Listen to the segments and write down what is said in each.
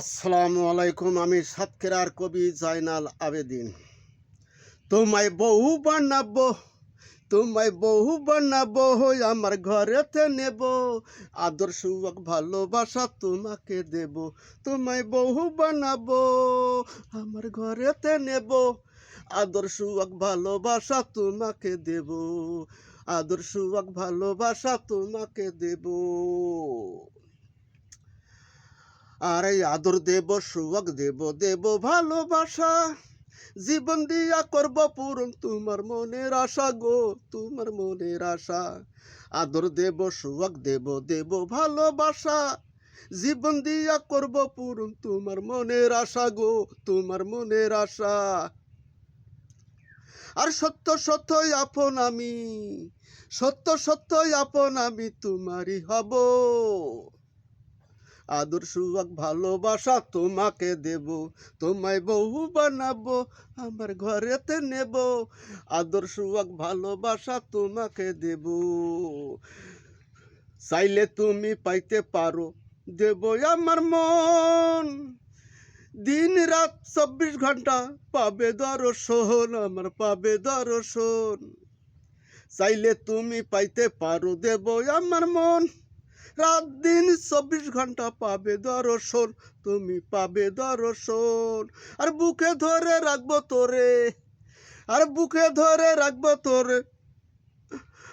আসসালামু আলাইকুম, আমি সাতক্ষীরার কবি জাইনাল আবেদিন। তোমায় বহু বানাবো, তোমায় বহু বানাবো আমার ঘরেতে নেব। আদর সুখ ভালোবাসা তোমাকে দেব, তোমায় বহু বানাবো, আমার ঘরেতে নেব। আদর সুখ ভালোবাসা তোমাকে দেব আদর সুখ ভালোবাসা তোমাকে দেব। আর আদর দেব সুখ দেব দেব ভালোবাসা। জীবন দিয়া করব পূরণ, তোমার মনের আশা গো, তোমার মনের আশা। আদর দেব সুখ দেব দেব ভালোবাসা। জীবন দিয়া করব পূরণ, তোমার মনের আশা গো, তোমার মনের আশা। আর সত্য সত্যই আপন আমি, সত্য সত্যই আপন আমি, তোমারই হব। আদর সুখ ভালোবাসা তোমাকে দেব, তোমায় বহু বানাবো, আমার ঘরেতে নেব। আদর সুখ ভালোবাসা তোমাকে দেব। চাইলে তুমি পাইতে পারো, দেব আমার মন। দিন রাত চব্বিশ ঘণ্টা পাবে দর্শন, আমার পাবে দর্শন। চাইলে তুমি পাইতে পারো, দেব আমার মন। রাত দিন চব্বিশ ঘণ্টা পাবে দর্শন, তুমি পাবে দর্শন। আর বুকে ধরে রাখব তোরে, আর বুকে ধরে রাখব তোরে,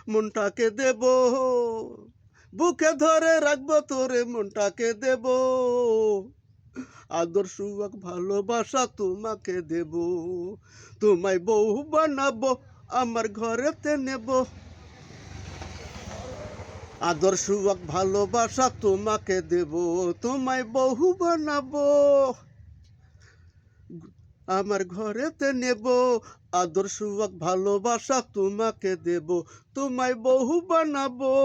মনটাকে দেব। বুকে ধরে রাখব তোরে, মনটাকে দেব। আদর সুখ ভালোবাসা তোমাকে দেব। তোমায় বউ বানাবো, আমার ঘরেতে নেব। আদর সুখ ভালোবাসা তোমাকে দেব, তোমায় বহু বানাবো। আমার ঘরেতে নেব, আদর সুখ ভালোবাসা তোমাকে দেব, তোমায় বহু বানাবো।